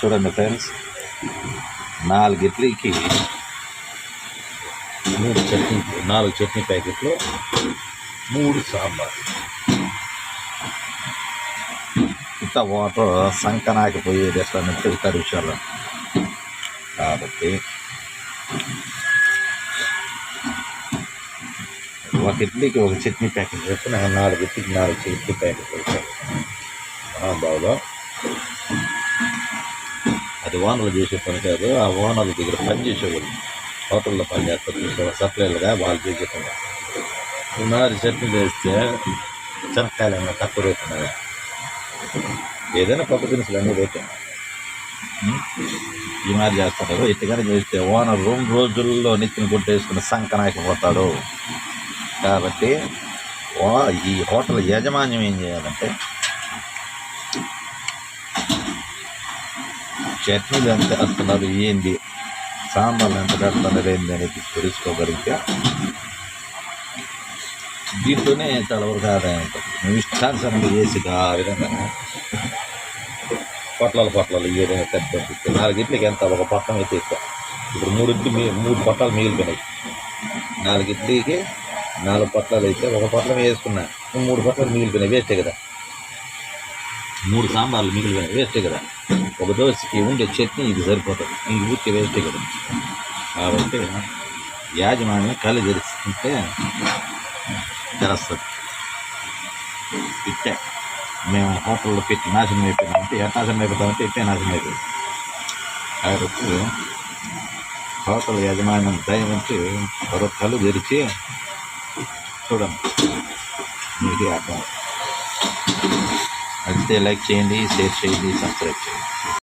చూడండి ఫ్రెండ్స్ నాలుగు ఇడ్లీకి మూడు చట్నీ నాలుగు చట్నీ ప్యాకెట్లు మూడు సాంబార్. ఇంత వాటర్ సంకనాకపోయే రెస్టారెంట్ ఇతర విషయాలు కాబట్టి ఒక ఇడ్లీకి ఒక చట్నీ ప్యాకెట్ చెప్పిన నాలుగు ఇడ్లీకి నాలుగు చట్నీ ప్యాకెట్ వచ్చాయి మహాబాబులో అది ఓనర్లు చేసే పని కాదు ఆ ఓనర్ల దగ్గర పని చేసేవాళ్ళు. హోటల్లో పని చేస్తారు చూసేవాళ్ళు. సప్లైలుగా వాళ్ళు చేసే పని. ఉన్నారు చట్నీ చేస్తే చెనక్కాయలు ఏమైనా తక్కువ రేటు ఏదైనా పప్పు దినుసులు అన్నీ రేటు. ఈ మాదిరి చేస్తుంటారు ఇట్టుగానే చేస్తే ఓనర్ రెండు రోజుల్లో నెత్తిన కొట్టేసుకుని సంకనాకిపోతాడు కాబట్టి ఈ హోటల్ యాజమాన్యం ఏం చేయాలంటే చట్నీలు ఎంత వేస్తున్నారు ఏంది? సాంబార్లు ఎంత పెడుతున్నారు ఏంది అనేది తెలుసుకోగలిగితే దీంట్లోనే చాలా వరకు ఆదాయం ఉంటుంది. మేము ఇష్టానుసారంగా చేసి ఆ విధంగా. పొట్లాలు పొట్లాలు ఏదైనా విధంగా నాలుగు ఇడ్లీకి ఎంత? ఒక పొట్టం అయితే ఎక్కువ. ఇప్పుడు మూడు ఇడ్లీ మీ మూడు పొట్టాలు మిగిలిపోయినాయి. నాలుగు నాలుగు పొట్లాలు అయితే ఒక పొట్లం వేసుకున్నా. మూడు పొట్లాలు మిగిలిపోయినాయి. వేస్టే కదా. మూడు సాంబార్లు మిగిలిపోయినాయి. వేస్టే కదా. ఒక దోశకి ఉండే చట్నీ ఇది సరిపోతుంది. ఇది ఊరికే వేస్ట్ కదా. కాబట్టి యాజమాన్యం కళ్ళు తెరుచుకుంటే తెరస్తుంది. ఇట్టే మేము హోటల్లో పెట్టి నాశనం అయిపోయినామంటే ఎట్ నాశనం అయిపోతామంటే ఇట్టే నాశనం అయిపోయింది. కాబట్టి హోటల్ యజమాన్యం దయవంచి మరో కళ్ళు తెరిచి చూడండి. మీడియా అర్థం. అయితే లైక్ చేయండి షేర్ చేయండి సబ్స్క్రైబ్ చేయండి.